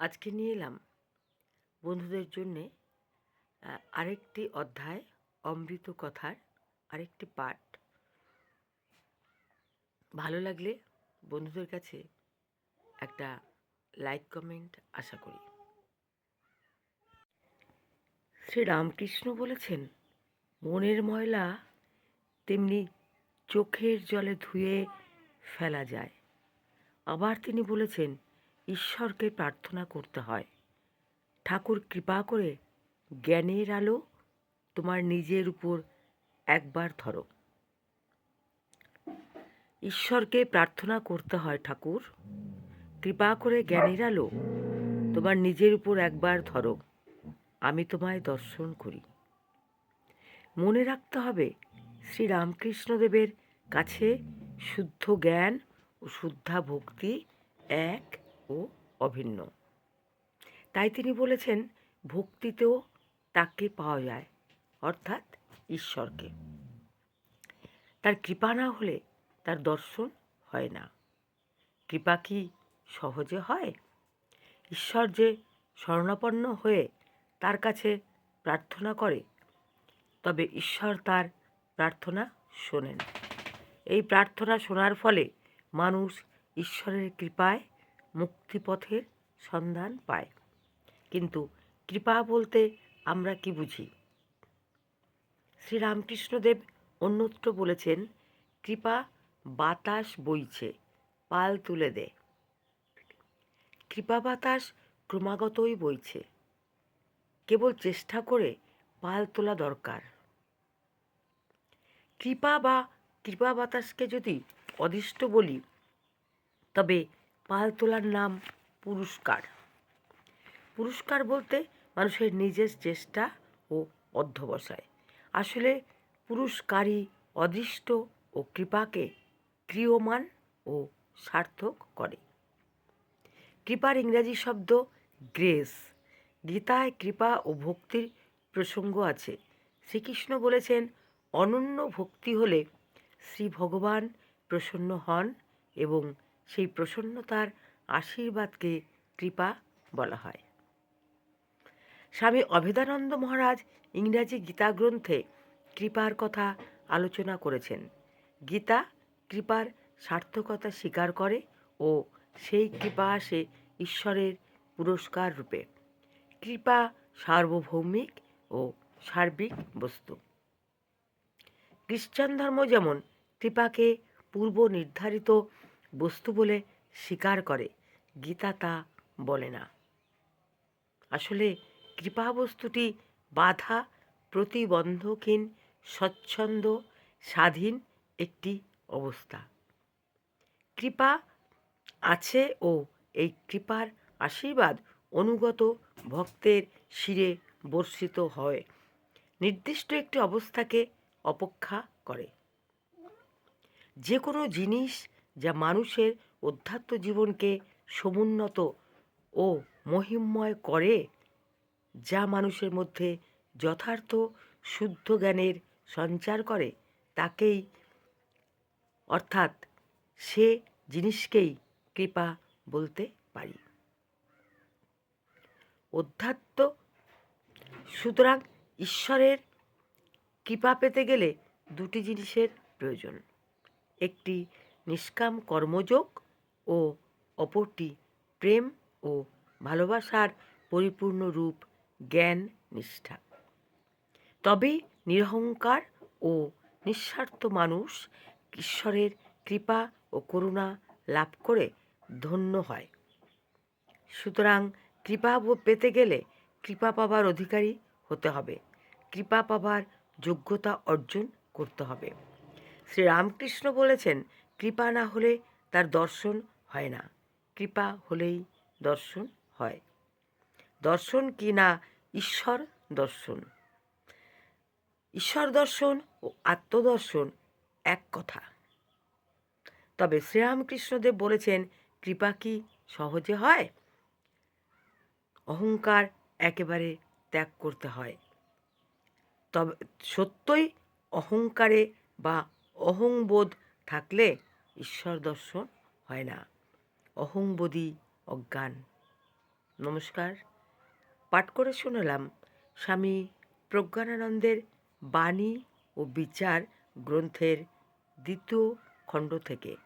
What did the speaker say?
আজকে নিয়ে এলাম বন্ধুদের জন্যে আরেকটি অধ্যায়, অমৃত কথার আরেকটি পাঠ। ভালো লাগলে বন্ধুদের কাছে একটা লাইক, কমেন্ট আশা করি। শ্রী রামকৃষ্ণ বলেছেন, মনের ময়লা তেমনি চোখের জলে ধুয়ে ফেলা যায়। আবার তিনি বলেছেন ঈশ্বরকে প্রার্থনা করতে হয়। ঠাকুর কৃপা করে জ্ঞানের আলো তোমার নিজের উপর একবার ধরো। ঈশ্বরকে প্রার্থনা করতে হয় ঠাকুর, কৃপা করে জ্ঞানের আলো তোমার নিজের উপর একবার ধরো। আমি তোমায় দর্শন করি। মনে রাখতে হবে শ্রী রামকৃষ্ণদেবের কাছে শুদ্ধ জ্ঞান ও শুদ্ধা ভক্তি এক। ও অভিন্ন। তাই তিনি বলেছেন, ভক্তিতেও তাকে পাওয়া যায়, অর্থাৎ ঈশ্বরকে। তার কৃপা না হলে তার দর্শন হয় না। কৃপা কি সহজে হয়? ঈশ্বর যে শরণাপন্ন হয়ে তার কাছে প্রার্থনা করে, তবে ঈশ্বর তার প্রার্থনা শোনেন। এই প্রার্থনা শোনার ফলে মানুষ ঈশ্বরের কৃপায় মুক্তিপথের সন্ধান পায়। কিন্তু কৃপা বলতে আমরা কি বুঝি? শ্রীরামকৃষ্ণদেব অন্যত্র বলেছেন, কৃপা বাতাস বইছে, পাল তুলে দে। কৃপা বাতাস ক্রমাগতই বইছে। কেবল চেষ্টা করে পাল তোলা দরকার। কৃপা বা কৃপা বাতাসকে যদি অদিষ্ট বলি, তবে পাল তোলার নাম পুরস্কার। পুরস্কার বলতে মানুষের নিজের চেষ্টা ও অধ্যবসায়। আসলে পুরস্কারই অদৃষ্ট ও কৃপাকে ক্রিয়মান ও সার্থক করে। কৃপার ইংরাজি শব্দ গ্রেস। গীতায় কৃপা ও ভক্তির প্রসঙ্গ আছে। শ্রীকৃষ্ণ বলেছেন, অনন্য ভক্তি হলে শ্রী ভগবান প্রসন্ন হন এবং সেই প্রসন্নতার আশীর্বাদকে কৃপা বলা হয়। স্বামী অভেদানন্দ মহারাজ ইংরাজি গীতা গ্রন্থে কৃপার কথা আলোচনা করেছেন। গীতা কৃপার সার্থকতা স্বীকার করে ও সেই কৃপা আসে ঈশ্বরের পুরস্কার রূপে। কৃপা সার্বভৌমিক ও সার্বিক বস্তু। খ্রিস্টান ধর্ম যেমন কৃপাকে পূর্ব নির্ধারিত বস্তু বলে স্বীকার করে। গীতা তা বলে না। আসলে কৃপা বস্তুটি বাধা, প্রতিবন্ধকহীন, স্বচ্ছন্দ, স্বাধীন একটি অবস্থা। কৃপা আছে ও এই কৃপার আশীর্বাদ অনুগত ভক্তের শিরে বর্ষিত হয়। নির্দিষ্ট একটি অবস্থাকে অপেক্ষা করে। যে কোনো জিনিস যা মানুষের অধ্যাত্ম জীবনকে সমুন্নত ও মহিমময় করে, যা মানুষের মধ্যে যথার্থ শুদ্ধ জ্ঞানের সঞ্চার করে, তাকেই, অর্থাৎ সে জিনিসকেই কৃপা বলতে পারি। অধ্যাত্ম, সুতরাং ঈশ্বরের কৃপা পেতে গেলে দুটি জিনিসের প্রয়োজন। একটি নিষ্কাম কর্মযোগ ও অপরটি প্রেম ও ভালোবাসার পরিপূর্ণ রূপ, জ্ঞান, নিষ্ঠা। তবেই নিরহংকার ও নিঃস্বার্থ মানুষ ঈশ্বরের কৃপা ও করুণা লাভ করে ধন্য হয়। সুতরাং কৃপা পেতে গেলে কৃপা পাবার অধিকারী হতে হবে। কৃপা পাবার যোগ্যতা অর্জন করতে হবে। শ্রীরামকৃষ্ণ বলেছেন কৃপা না হলে তার দর্শন হয় না। কৃপা হলেই দর্শন হয়। দর্শন কি না ঈশ্বর দর্শন? ঈশ্বর দর্শন ও আত্মদর্শন এক কথা। তবে শ্রীরামকৃষ্ণদেব বলেছেন, কৃপা কি সহজে হয়? অহংকার একেবারে ত্যাগ করতে হয়। তবে সত্যই অহংকারে বা অহংবোধ থাকলে ঈশ্বর দর্শন হয় না। অহংবোধী অজ্ঞান। নমস্কার। পাঠ করে শুনলাম স্বামী প্রজ্ঞানানন্দের বাণী ও বিচার গ্রন্থের দ্বিতীয় খণ্ড থেকে।